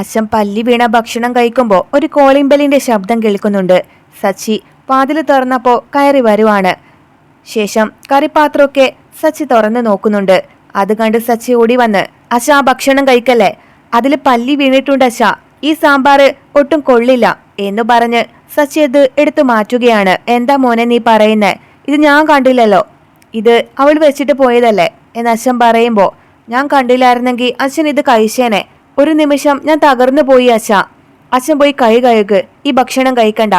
അച്ഛൻ പല്ലി വീണ ഭക്ഷണം കഴിക്കുമ്പോൾ ഒരു കോളിംഗ് ബെല്ലിന്റെ ശബ്ദം കേൾക്കുന്നുണ്ട്. സച്ചി വാതിൽ തുറന്നപ്പോൾ കയറി വരുവാണ്. ശേഷം കറിപ്പാത്രമൊക്കെ സച്ചി തുറന്നു നോക്കുന്നുണ്ട്. അത് കണ്ട് സച്ചി ഓടി വന്ന് ആ ഭക്ഷണം കഴിക്കല്ലേ? അതിൽ പല്ലി വീണിട്ടുണ്ട് അച്ഛ. ഈ സാമ്പാർ ഒട്ടും കൊള്ളില്ല എന്ന് പറഞ്ഞ് സച്ചി അത് എടുത്തു മാറ്റുകയാണ്. എന്താ മോനെ നീ പറയുന്നേ? ഇത് ഞാൻ കണ്ടില്ലല്ലോ. ഇത് അവൾ വെച്ചിട്ട് പോയതല്ലേ? എന്ന് അച്ഛൻ പറയുമ്പോൾ ഞാൻ കണ്ടില്ലായിരുന്നെങ്കിൽ അച്ഛൻ ഇത് കഴിച്ചേനെ. ഒരു നിമിഷം ഞാൻ തകർന്നു പോയി അച്ഛ. അച്ഛൻ പോയി കൈ കഴുക് ഈ ഭക്ഷണം കഴിക്കണ്ട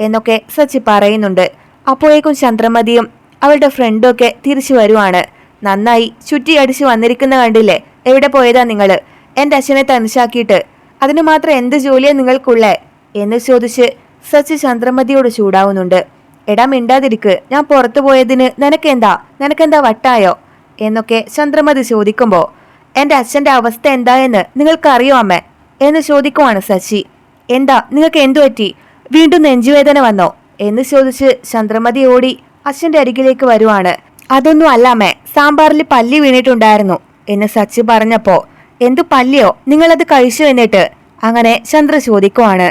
എന്നൊക്കെ സച്ചി പറയുന്നുണ്ട്. അപ്പോഴേക്കും ചന്ദ്രമതിയും അവളുടെ ഫ്രണ്ടും ഒക്കെ തിരിച്ചു വരുവാണ്. നന്നായി ചുറ്റി അടിച്ചു വന്നിരിക്കുന്ന കണ്ടില്ലേ? എവിടെ പോയതാ നിങ്ങൾ? എന്റെ അച്ഛനെ തനിശാക്കിയിട്ട് അതിനു മാത്രം എന്ത് ജോലിയാ നിങ്ങൾക്കുള്ളേ? എന്ന് ചോദിച്ച് സച്ചി ചന്ദ്രമതിയോട് ചൂടാവുന്നുണ്ട്. എടാ മിണ്ടാതിരിക്ക് ഞാൻ പുറത്തു പോയതിന് നിനക്കെന്താ? നിനക്കെന്താ വട്ടായോ? എന്നൊക്കെ ചന്ദ്രമതി ചോദിക്കുമ്പോ എന്റെ അച്ഛന്റെ അവസ്ഥ എന്താ എന്ന് നിങ്ങൾക്കറിയോ അമ്മ? എന്ന് ചോദിക്കുവാണ് ശശി. എന്താ നിങ്ങൾക്ക് എന്തു പറ്റി? വീണ്ടും നെഞ്ചുവേദന വന്നോ? എന്ന് ചോദിച്ച് ചന്ദ്രമതി ഓടി അച്ഛന്റെ അരികിലേക്ക് വരുവാണ്. അതൊന്നും അല്ല അമ്മേ. സാമ്പാറിൽ പല്ലി വീണിട്ടുണ്ടായിരുന്നു എന്ന് സച്ചി പറഞ്ഞപ്പോ എന്തു പല്ലിയോ? നിങ്ങളത് കഴിച്ചു? എന്നിട്ട് അങ്ങനെ ചന്ദ്ര ചോദിക്കുവാണ്.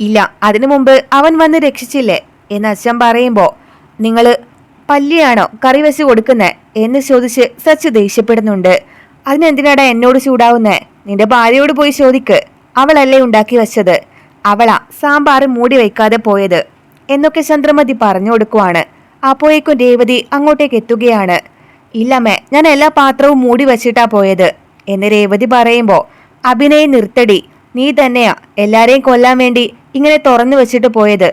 ഇല്ല അതിനു മുമ്പ് അവൻ വന്ന് രക്ഷിച്ചില്ലേ? എന്ന് അച്ഛൻ പറയുമ്പോ നിങ്ങൾ പല്ലിയാണോ കറി വെച്ച് കൊടുക്കുന്നേ? എന്ന് ചോദിച്ച് സച്ച് ദേഷ്യപ്പെടുന്നുണ്ട്. അതിനെന്തിനാടാ എന്നോട് ചൂടാവുന്നേ? നിന്റെ ഭാര്യയോട് പോയി ചോദിക്ക്. അവളല്ലേ ഉണ്ടാക്കി വെച്ചത്. അവളാ സാമ്പാർ മൂടി വയ്ക്കാതെ പോയത്. എന്നൊക്കെ ചന്ദ്രമതി പറഞ്ഞു കൊടുക്കുവാണ്. അപ്പോഴേക്കും രേവതി അങ്ങോട്ടേക്ക് എത്തുകയാണ്. ഇല്ലമ്മേ ഞാൻ എല്ലാ പാത്രവും മൂടി വച്ചിട്ടാ പോയത്. എന്ന് രേവതി പറയുമ്പോ അഭിനയം നിർത്തടി. നീ തന്നെയാ എല്ലാരെയും കൊല്ലാൻ വേണ്ടി ഇങ്ങനെ തുറന്നു വെച്ചിട്ട് പോയത്.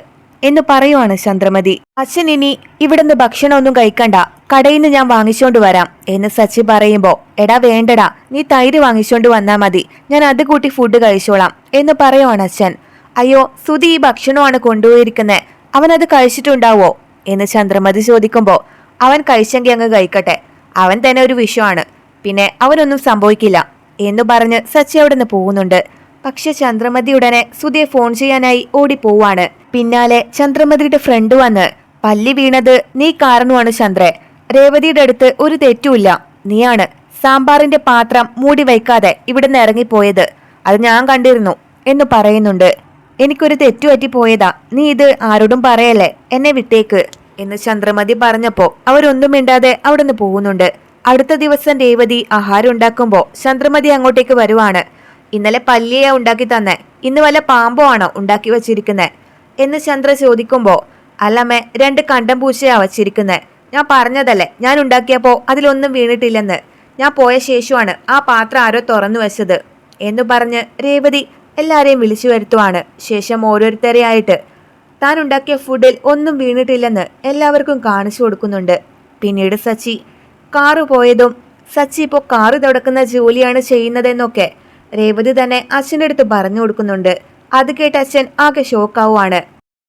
എന്ന് പറയുവാണ് ചന്ദ്രമതി. അച്ഛൻ ഇനി ഇവിടുന്ന് ഭക്ഷണമൊന്നും കഴിക്കണ്ട. കടയിൽ നിന്ന് ഞാൻ വാങ്ങിച്ചോണ്ട് വരാം എന്ന് സച്ചി പറയുമ്പോ എടാ വേണ്ടടാ നീ തൈര് വാങ്ങിച്ചോണ്ട് വന്നാ മതി. ഞാൻ അത് കൂട്ടി ഫുഡ് കഴിച്ചോളാം എന്ന് പറയുവാണ് അച്ഛൻ. അയ്യോ സുധി ഈ ഭക്ഷണമാണ് കൊണ്ടുപോയിരിക്കുന്നത് അവൻ അത് കഴിച്ചിട്ടുണ്ടാവോ? എന്ന് ചന്ദ്രമതി ചോദിക്കുമ്പോ അവൻ കഴിച്ചെങ്കിൽ അങ്ങ് കഴിക്കട്ടെ. അവൻ തന്നെ ഒരു വിഷമാണ് പിന്നെ അവനൊന്നും സംഭവിക്കില്ല എന്ന് പറഞ്ഞ് സച്ചി അവിടെ നിന്ന് പോകുന്നുണ്ട്. പക്ഷെ ചന്ദ്രമതി ഉടനെ സുധിയെ ഫോൺ ചെയ്യാനായി ഓടിപ്പോവാണ്. പിന്നാലെ ചന്ദ്രമതിയുടെ ഫ്രണ്ട് വന്ന് പല്ലി വീണത് നീ കാരണമാണ് ചന്ദ്രേ രേവതിയുടെ അടുത്ത് ഒരു തെറ്റുമില്ല. നീയാണ് സാമ്പാറിന്റെ പാത്രം മൂടി വയ്ക്കാതെ ഇവിടെ നിന്ന് ഇറങ്ങിപ്പോയത്. അത് ഞാൻ കണ്ടിരുന്നു എന്ന് പറയുന്നുണ്ട്. എനിക്കൊരു തെറ്റുപറ്റി പോയതാ. നീ ഇത് ആരോടും പറയല്ലേ? എന്നെ വിട്ടേക്ക് എന്ന് ചന്ദ്രമതി പറഞ്ഞപ്പോ അവരൊന്നും മിണ്ടാതെ നിന്ന് പോകുന്നുണ്ട്. അടുത്ത ദിവസം രേവതി ആഹാരം ഉണ്ടാക്കുമ്പോ ചന്ദ്രമതി അങ്ങോട്ടേക്ക് വരുവാണ്. ഇന്നലെ പല്ലിയെ ഉണ്ടാക്കി തന്നെ. ഇന്ന് വല്ല പാമ്പോ ആണോ ഉണ്ടാക്കി വച്ചിരിക്കുന്നേ? എന്ന് ചന്ദ്ര ചോദിക്കുമ്പോ അല്ലമ്മേ രണ്ട് കണ്ടം പൂച്ചയാ വച്ചിരിക്കുന്നേ. ഞാൻ പറഞ്ഞതല്ലേ ഞാൻ ഉണ്ടാക്കിയപ്പോ അതിലൊന്നും വീണിട്ടില്ലെന്ന്. ഞാൻ പോയ ശേഷമാണ് ആ പാത്രം ആരോ തുറന്നു വെച്ചത് എന്ന് പറഞ്ഞ് രേവതി എല്ലാരെയും വിളിച്ചു വരുത്തുവാണ്. ശേഷം ഓരോരുത്തരെയായിട്ട് താൻ ഉണ്ടാക്കിയ ഫുഡിൽ ഒന്നും വീണിട്ടില്ലെന്ന് എല്ലാവർക്കും കാണിച്ചു കൊടുക്കുന്നുണ്ട്. പിന്നീട് സച്ചി കാറു പോയതും സച്ചി ഇപ്പോൾ കാറ് തുടക്കുന്ന ജോലിയാണ് ചെയ്യുന്നതെന്നൊക്കെ രേവതി തന്നെ അച്ഛന്റെ അടുത്ത് പറഞ്ഞു കൊടുക്കുന്നുണ്ട്. അത് കേട്ട് അച്ഛൻ ആകെ ഷോക്കാവുകയാണ്